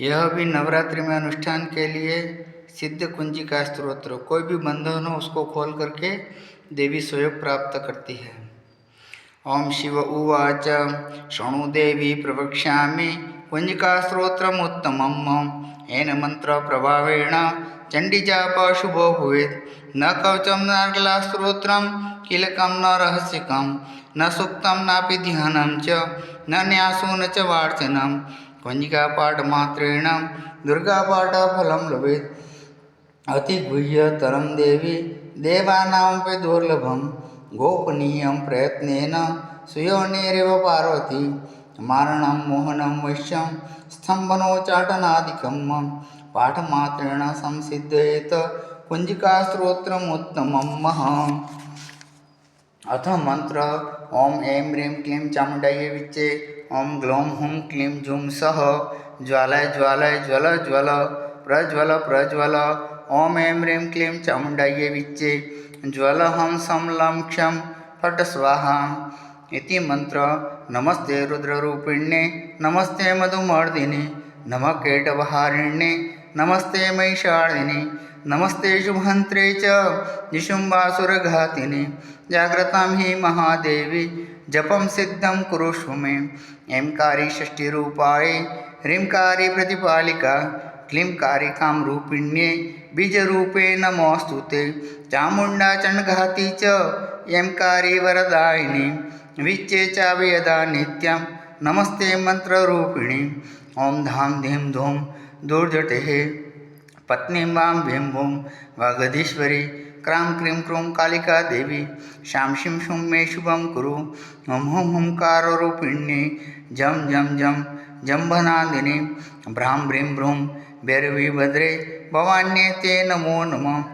यह भी नवरात्रि में अनुष्ठान के लिए सिद्ध कुंजी का स्त्रोत्र। कोई भी बंधन हो, उसको खोल करके देवी स्वयं प्राप्त करती है। ओम शिव उवाच, शृणु देवी प्रवक्षा कुंजिका प्रवक्ष्यामि कुञ्जिकास्त्रोत्रमुत्तमम् येन मन्त्रप्रभावेण चण्डीजापः शुभो भवेत्। न कवचं नार्गलास्त्रोत्रं कीलकं न रहस्यकं न सूक्तं नापि ध्यानं च, न न्यासो न च పంజికాపాఠమాత్రేణ దుర్గాపాఠఫలం లభే అతి గుహ్యతరం దేవి దేవానామపి దుర్లభం గోపనీయం ప్రయత్నేన సుయోనేరివ పార్వతి మారణం మోహనం వైశ్యం స్తంభనోచాటనాదికం పాఠమాత్రేణ సంసిద్ధేత కుంజికాస్తోత్రముత్తమం మహా अथ मंत्र ओम ऐं ह्रीं क्लीं चामुण्डायै विच्चे ओम ग्लौं हुं क्लीं जुं सः, ज्वालाय ज्वालाय ज्वल ज्वल, प्रज्वल प्रज्वल ओम ऐं ह्रीं क्लीं चामुण्डायै विच्चे, ज्वलहं संलं क्षं फट स्वाहा। इति मंत्र नमस्ते रुद्ररूपिण्ये नमस्ते मधुमर्दिने, नमः केटवहारिण्ये नमस्ते महिषादिने नमस्ते शुभंत्रे च निशुम्बासुरघातिने जागृतां हि महादेवी, जपं सिद्धं कुरुष्व मे। ऐंकारी षष्टिरूपाय, ह्रींकारी प्रतिपालिका, क्लींकारिकां रूपिण्ये, बीजरूपे नमोऽस्तु ते। चामुण्डा चण्डघाती च ऐंकारी वरदायिनी। चावयदा नित्यं, नमस्ते मंत्ररूपिणी ओम धाम धीम धूम दुर्जटे। पत्नी वाम भीम भूम वागधीश्वरी क्रां क्रीं क्रूं कालिका देवी। शां शिं शुं मे शुभं कुरु। हुम हुम हुंकारूपिण्ये जम जम जम जम्भनादिनी भ्रां भ्रीं भ्रूं भैरवीभद्रे भवान्ये ते नमो नमः।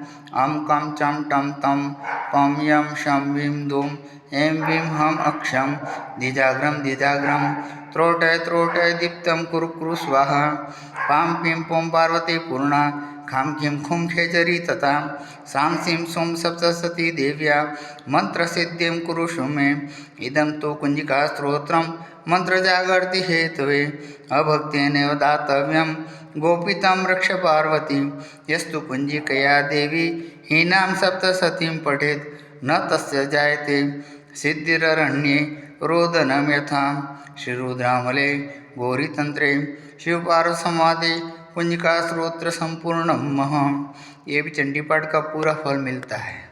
अं कं चं टं तं पं यं शं वीं दूँ, ऐं वीं हम अक्षं। दिजाग्रं दिजाग्रं त्रोटय त्रोटय दीप्तं कुरु कुरु स्वाहा। पां पीं पार्वती पूर्णा, खां खीं खुं खेचरी तथा, सां सीं सुं सप्तसती देव्या। मन्त्रसिद्धिं कुरुषु मे इदं तु कुञ्जिकास्त्रोत्रं, मन्त्रजागर्ति हेतवे। अभक्तेनैव दातव्यं, गोपितं रक्ष पार्वती यस्तु कुंजिकया देवी हीनां सप्तसतीं पठेत्। न तस्य जायते सिद्धिररण्ये यथा। श्रीरुद्रामले गौरीतंत्रे शिवपार्वसंवादे कुंजिका स्रोत्र संपूर्ण महा ये भी चंडीपाठ का पूरा फल मिलता है।